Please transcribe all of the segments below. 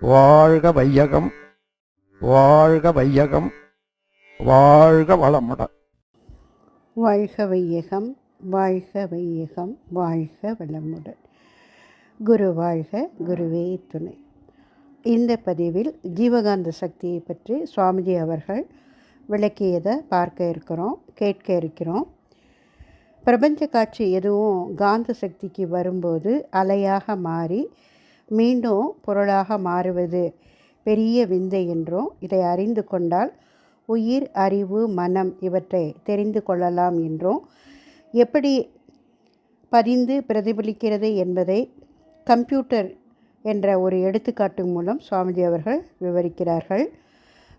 வாழ்க வையகம் வாழ்க வையகம் வாழ்க வளமுடன் வாழ்க வையகம் வாழ்க வையகம் வாழ்க வளமுடன் குரு வாழ்க குருவே துணை. இந்த பதிவில் ஜீவகாந்த சக்தியை பற்றி சுவாமிஜி அவர்கள் விளக்கியதை பார்க்க இருக்கிறோம் கேட்க இருக்கிறோம். பிரபஞ்ச காட்சி எதுவும் காந்த சக்திக்கு வரும்போது அலையாக மாறி மீண்டும் பொருளாக மாறுவது. பெரிய விந்தை என்றும் இதை அறிந்து கொண்டால் உயிர் அறிவு மனம் இவற்றை தெரிந்து கொள்ளலாம் என்றும் எப்படி பதிந்து பிரதிபலிக்கிறது என்பதை கம்ப்யூட்டர் என்ற ஒரு எடுத்துக்காட்டு மூலம் சுவாமிஜி அவர்கள் விவரிக்கிறார்கள்.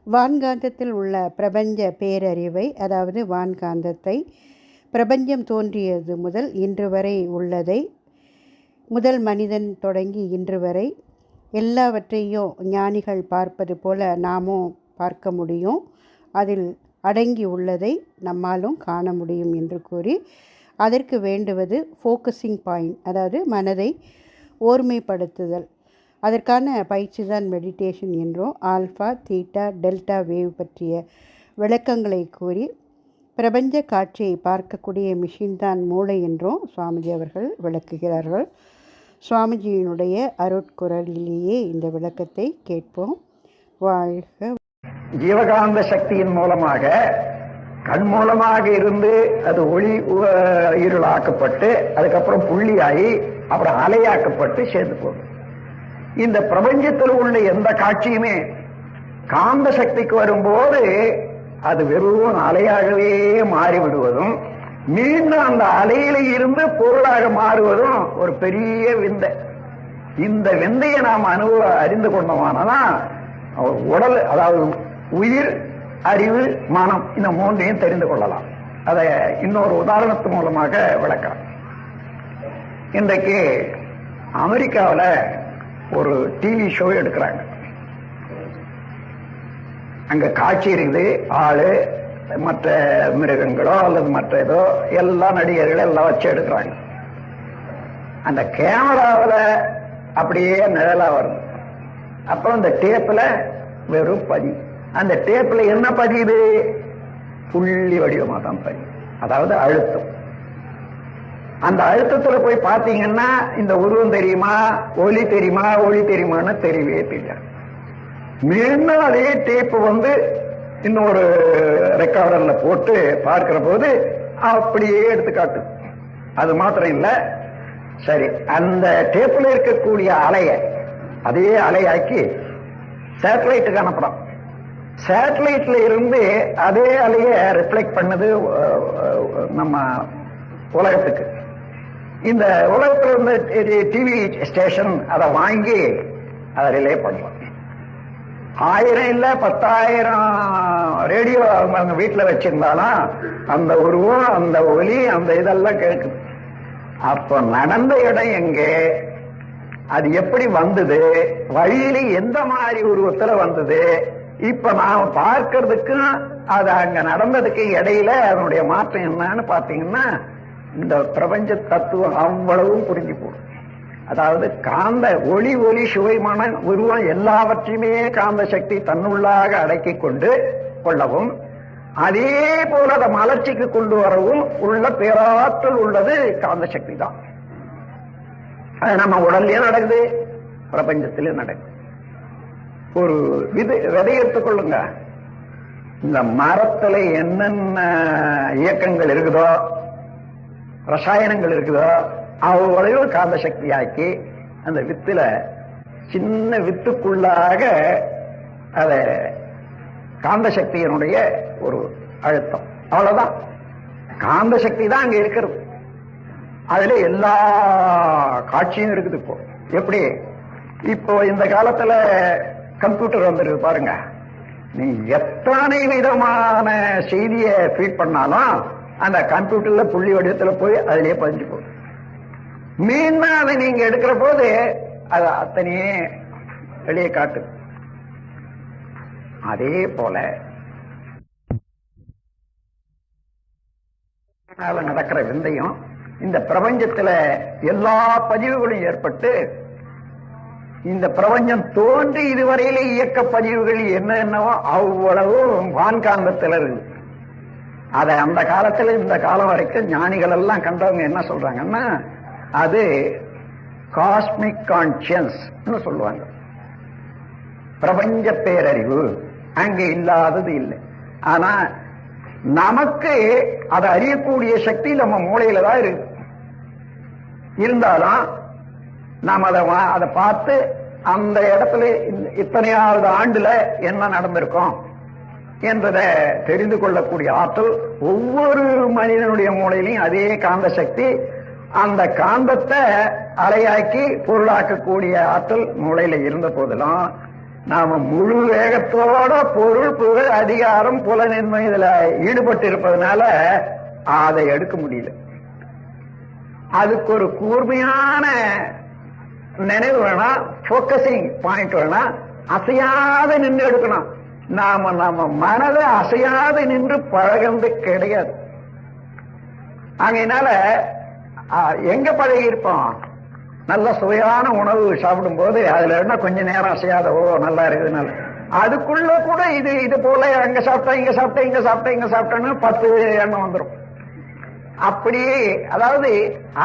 வான்காந்தத்தில் உள்ள பிரபஞ்ச பேரறிவை அதாவது வான்காந்தத்தை பிரபஞ்சம் தோன்றியது முதல் இன்று வரை உள்ளதை முதல் மனிதன் தொடங்கி இன்று வரை எல்லாவற்றையும் ஞானிகள் பார்ப்பது போல நாமும் பார்க்க முடியும். அதில் அடங்கி உள்ளதை நம்மாலும் காண முடியும் என்று கூறி அதற்கு வேண்டுவது ஃபோக்கஸிங் பாயிண்ட் அதாவது மனதை ஓர்மைப்படுத்துதல். அதற்கான பயிற்சி தான் மெடிடேஷன் என்றும் ஆல்ஃபா தீட்டா டெல்டா வேவ் பற்றிய விளக்கங்களை கூறி பிரபஞ்ச காட்சியை பார்க்கக்கூடிய மிஷின் தான் மூளை என்றும் சுவாமிஜி அவர்கள் விளக்குகிறார்கள். சுவாமிஜியினுடைய அருட்குரலிலேயே இந்த விளக்கத்தை கேட்போம். வாழ்க ஜீவகாந்த சக்தியின் மூலமாக கண் மூலமாக இருந்து அது ஒளி உ- இருளாக்கப்பட்டு அதுக்கப்புறம் புள்ளியாகி அப்புறம் அலையாக்கப்பட்டு சேர்ந்து போகும் இந்த பிரபஞ்சத்தில் உள்ள எந்த காட்சியுமே காந்த சக்திக்கு வரும்போது அது வெறும் அலையாகவே மாறிவிடுவதும் மீண்டும் அந்த அலையில இருந்து பொருளாக மாறுவதும் ஒரு பெரிய விந்தை. இந்த விந்தையை நாம் அனுபவ அறிந்து கொண்டோமானதான் உடல் அதாவது உயிர் அறிவு மனம் இந்த மூன்றையும் தெரிந்து கொள்ளலாம். அதை இன்னொரு உதாரணத்து மூலமாக விளக்கலாம். இன்றைக்கு அமெரிக்காவில் ஒரு டிவி ஷோ எடுக்கிறாங்க. அங்க காட்சி இருக்குது ஆளு மற்ற மிருகங்களோ அல்லது மற்ற ஏதோ எல்லா நடிகர்களும் எல்லாம் வச்சு எடுக்கிறாங்க. அந்த கேமராவில் அப்படியே நிழலாக வரும். அப்புறம் அந்த டேப்பில் வெறும் பதி. அந்த டேப்பில் என்ன பதியுது? புள்ளி வடிவமாக தான் பதி அதாவது அழுத்தம். அந்த அழுத்தத்தில் போய் பார்த்தீங்கன்னா இந்த உருவம் தெரியுமா? ஒளி தெரியுமா? ஒளி தெரியுமான்னு தெரியவே தெரியாது. மீண்டும் அதே டேப்பு வந்து இன்னொரு ரெக்கார்டர்ல போட்டு பார்க்கிற போது அப்படியே எடுத்துக்காட்டு. அது மாத்திரம் இல்ல. சரி அந்த டேப்ல இருக்கக்கூடிய அலைய அதே அலையாக்கி சேட்டலைட்டுக்கு அனுப்புறோம் சேட்டலைட்ல இருந்து அதே அலைய ரிஃப்ளெக்ட் பண்ணது நம்ம உலகத்துக்கு. இந்த உலகத்துல இருந்து டிவி ஸ்டேஷன் அதை வாங்கி அதை ரிலே பண்ணலாம். ஆயிரம் இல்ல பத்தாயிரம். ரேடியோ அவங்க வீட்டுல வச்சிருந்தாலும் அந்த உருவம் அந்த ஒலி அந்த இதெல்லாம் கேட்குது அப்ப நடந்த இடம் எங்கே? அது எப்படி வந்தது? வழியில எந்த மாதிரி உருவத்துல வந்தது? இப்ப நாம் பார்க்கறதுக்கும் அது அங்க நடந்ததுக்கு இடையில அதனுடைய மாற்றம் என்னன்னு பாத்தீங்கன்னா இந்த பிரபஞ்ச தத்துவம் அவ்வளவும் புரிஞ்சு போடும். அதாவது காந்த ஒளி ஒளி சுவைமான உருவம் எல்லாவற்றையுமே காந்த சக்தி தன்னுள்ளாக அடக்கி கொண்டு கொள்ளவும் அதே போல அதை மலர்ச்சிக்கு கொண்டு வரவும் உள்ள பேராற்றல் உள்ளது காந்த சக்தி தான். அது நம்ம உடல்லயே நடக்குது பிரபஞ்சத்திலே நடக்குது. ஒரு விதை விதை எடுத்துக்கொள்ளுங்க இந்த மரத்துல என்னென்ன இயக்கங்கள் இருக்குதோ ரசாயனங்கள் இருக்குதோ அவ்வளவு காந்த சக்தியாக்கி அந்த வித்துல சின்ன வித்துக்குள்ளாக அத காந்த சக்தியினுடைய ஒரு அழுத்தம். அவ்வளவுதான். காந்த சக்தி தான் அங்க இருக்கிறது. அதுல எல்லா காட்சியும் இருக்குது இப்போ. எப்படி? இப்போ இந்த காலத்துல கம்ப்யூட்டர் வந்துருக்கு பாருங்க. நீ எத்தனை விதமான செய்தியை ஃபீட் பண்ணாலும் அந்த கம்ப்யூட்டர்ல புள்ளி வடிவத்துல போய் அதுலயே பதிஞ்சு போகும் மீண்டும் அதை நீங்க எடுக்கிற போது அது அத்தனையே வெளியே காட்டு. அதே போல நடக்கிற விந்தையும் இந்த பிரபஞ்சத்துல எல்லா பதிவுகளும் ஏற்பட்டு இந்த பிரபஞ்சம் தோன்றி இதுவரையிலே இயக்க பதிவுகள் என்ன என்னவோ அவ்வளவு வான்காந்தத்தில் இருக்கு அதை அந்த காலத்துல இந்த காலம் வரைக்கும் ஞானிகள் எல்லாம் கண்டவங்க என்ன சொல்றாங்கன்னா அது காஸ்மிக் கான்சியன்ஸ் சொல்லுவாங்க. பிரபஞ்ச பேரறிவு. அங்கு இல்லாதது இல்லை. ஆனா நமக்கு அதை அறியக்கூடிய சக்தி நம்ம மூளையில தான் இருக்கு. இருந்தாலும் நாம் அதை வா- அதை பார்த்து அந்த இடத்துல இத்தனையாவது ஆண்டுல என்ன நடந்திருக்கும் என்றதை தெரிந்து கொள்ளக்கூடிய ஆற்றல் ஒவ்வொரு மனிதனுடைய மூளையிலையும் அதே காந்த சக்தி அந்த காந்தத்தை அலையாக்கி பொருளாக்கக்கூடிய ஆற்றல் மூளையில இருந்த போதிலும் நாம முழு வேகத்தோட பொருள் புகழ் அதிகாரம் புலனின்மை இதுல ஈடுபட்டு இருப்பதனால அதை எடுக்க முடியல. அதுக்கு ஒரு கூர்மையான நினைவு வேணா போக்கசிங் பாயிண்ட் வேணா அசையாத நின்று எடுக்கணும். நாம நம்ம மனதை அசையாத நின்று பழகிறது கிடையாது. ஆகையினால எங்க பழகி இருப்போம் நல்ல சுவையான உணவு சாப்பிடும் போது அதுல என்ன கொஞ்ச நேரம் அசையாத ஓ நல்லா இருக்குது அதுக்குள்ள கூட இது இது போல அங்க சாப்பிட்டா இங்க சாப்பிட்டா இங்க சாப்பிட்டா இங்க சாப்பிட்டேன்னு பத்து எண்ணம் வந்துடும் அப்படியே அதாவது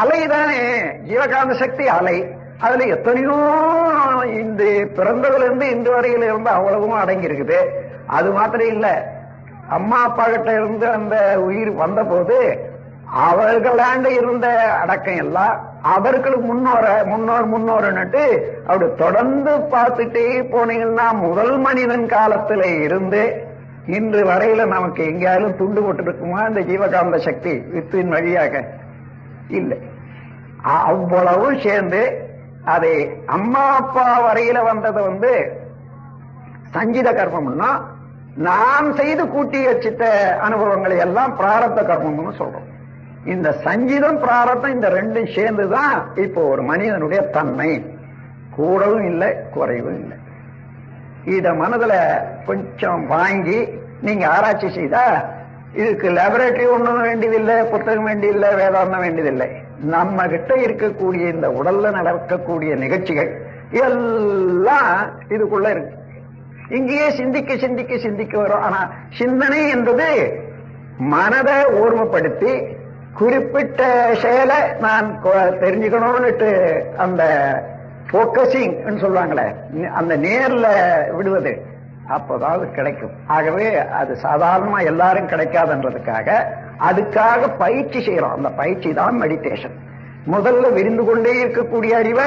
அலைதானே ஜீவகாந்த சக்தி அலை. அதுல எத்தனையோ இந்த பிறந்ததுல இருந்து இன்று வரையில இருந்து அவ்வளவும் அடங்கி இருக்குது அது மாத்திரம் இல்ல. அம்மா அப்பா கிட்ட இருந்து அந்த உயிர் வந்த போது அவர்களாண்ட இருந்த அடக்கம் எல்லாம் அவர்களுக்கு முன்னோர முன்னோர் முன்னோர்னுட்டு அப்படி தொடர்ந்து பார்த்துட்டே போனீங்கன்னா முதல் மனிதன் காலத்துல இருந்து இன்று வரையில நமக்கு எங்கேயாலும் துண்டு போட்டுருக்குமா? இந்த ஜீவகாந்த சக்தி வித்தின் வழியாக இல்லை. அவ்வளவும் சேர்ந்து அதை அம்மா அப்பா வரையில வந்தது வந்து சங்கீத கர்மம்னா நாம் செய்து கூட்டி வச்சிட்ட அனுபவங்களை எல்லாம் பிராரத்த கர்மம்னு சொல்றோம். இந்த சங்கீதம் பிராரத்தம் இந்த ரெண்டும் சேர்ந்துதான் இப்போ ஒரு மனிதனுடைய தன்மை. கூடவும் இல்லை குறைவும் இல்லை. இத மனதுல கொஞ்சம் வாங்கி நீங்க ஆராய்ச்சி செய்தா இதுக்கு லேபரேட்டரி ஒண்ணும் வேண்டியதில்லை புத்தகம் வேண்டியதில்லை வேதாந்தம் வேண்டியதில்லை. நம்ம கிட்ட இருக்கக்கூடிய இந்த உடல்ல நடக்கக்கூடிய நிகழ்ச்சிகள் எல்லாம் இதுக்குள்ள இருக்கு. இங்கேயே சிந்திக்க சிந்திக்க சிந்திக்க வரும். ஆனா சிந்தனை என்பது மனதை ஓர்மைப்படுத்தி குறிப்பிட்ட செயலை நான் கொ- தெரிஞ்சுக்கணும்னுட்டு அந்த போக்கசிங் சொல்லுவாங்களே அந்த நேர்ல விடுவது அப்போதான் அது கிடைக்கும். ஆகவே அது சாதாரணமா எல்லாரும் கிடைக்காதுன்றதுக்காக அதுக்காக பயிற்சி செய்யறோம். அந்த பயிற்சி தான் மெடிடேஷன் முதல்ல விரிந்து கொண்டே இருக்கக்கூடிய அறிவை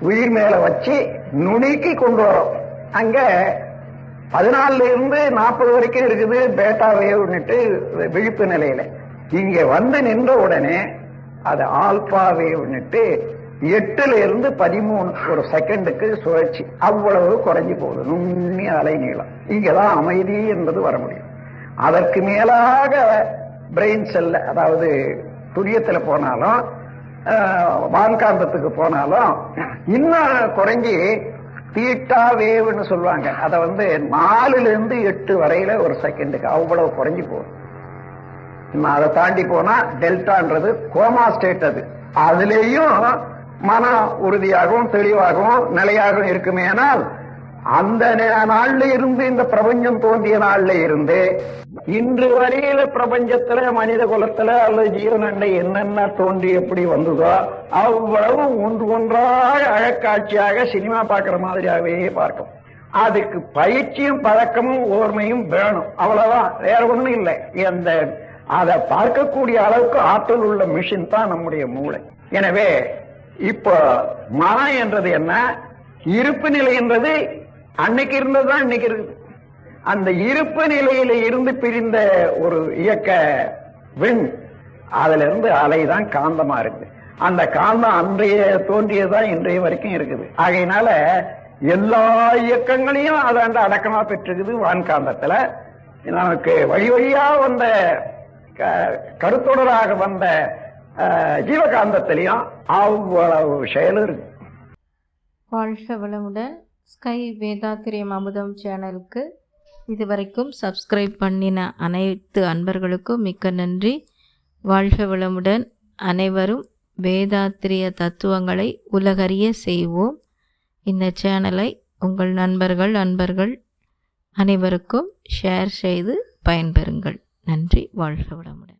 உயிர் மேல வச்சு நுணுக்கி கொண்டு வரோம். அங்க பதினாலுல இருந்து நாற்பது வரைக்கும் இருக்குது பேட்டா வேவ்னுட்டு விழிப்பு நிலையில. இங்க வந்து நின்ற உடனே அது ஆல்பாவேவ்னுட்டு எட்டுல இருந்து பதிமூணு ஒரு செகண்டுக்கு சுழற்சி. அவ்வளவு குறைஞ்சு போகுது. நுண்ணி அலை நீளம். இங்கதான் அமைதி என்பது வர முடியும். அதற்கு மேலாக பிரெயின் செல்ல அதாவது துரியத்துல போனாலும் வான்காந்தத்துக்கு போனாலும் இன்னும் குறைஞ்சி தீட்டா வேவ்னு சொல்லுவாங்க. அதை வந்து நாலுல இருந்து எட்டு வரையில ஒரு செகண்டுக்கு அவ்வளவு குறைஞ்சி போகும் இன்னும் அதை தாண்டி போனா டெல்டான்றது கோமா ஸ்டேட் அது. அதுலேயும் மன உறுதியாகவும் தெளிவாகவும் நிலையாகவும் இருக்குமேனால் அந்த நே- நாள்ல இருந்து இந்த பிரபஞ்சம் தோன்றிய நாள்ல இருந்து இன்று வரையில பிரபஞ்சத்துல மனித குலத்துல அல்லது ஜீவனண்டை என்னென்ன தோன்றி எப்படி வந்ததோ அவ்வளவு ஒன்று ஒன்றாக அழக்காட்சியாக சினிமா பார்க்கிற மாதிரியாகவே பார்க்கும். அதுக்கு பயிற்சியும் பழக்கமும் ஓர்மையும் வேணும். அவ்வளவுதான். வேற ஒண்ணும் இல்லை. அந்த அதை பார்க்கக்கூடிய அளவுக்கு ஆற்றல் உள்ள மிஷின் தான் நம்முடைய மூளை. எனவே இப்போ மனம் என்றது என்ன? இருப்பு நிலை என்றது அன்னைக்கு இருந்ததுதான் இன்னைக்கு இருக்குது. அந்த இருப்பு நிலையில இருந்து பிரிந்த ஒரு இயக்க விண் அதுல இருந்து அலைதான் காந்தமா இருக்கு அந்த காந்தம் அன்றைய தோன்றியதுதான் இன்றைய வரைக்கும் இருக்குது. ஆகையினால எல்லா இயக்கங்களையும் அதாண்ட அடக்கமா பெற்றிருக்குது வான்காந்தத்துல நமக்கு வழி வழியா வந்த கருத்தொடராக வந்த ஜீவகாந்தத்திலையும் அவ்வளவு செயல் இருக்கு. வாழ்க வளமுடன் ஸ்கை வேதாத்திரியம் அமுதம் சேனலுக்கு இதுவரைக்கும் சப்ஸ்கிரைப் பண்ணின அனைத்து அன்பர்களுக்கும் மிக்க நன்றி. வாழ்க வளமுடன் அனைவரும் வேதாத்திரிய தத்துவங்களை உலகறிய செய்வோம். இந்த சேனலை உங்கள் நண்பர்கள் அன்பர்கள் அனைவருக்கும் ஷேர் செய்து பயன்பெறுங்கள். நன்றி. வாழ்க வளமுடன்.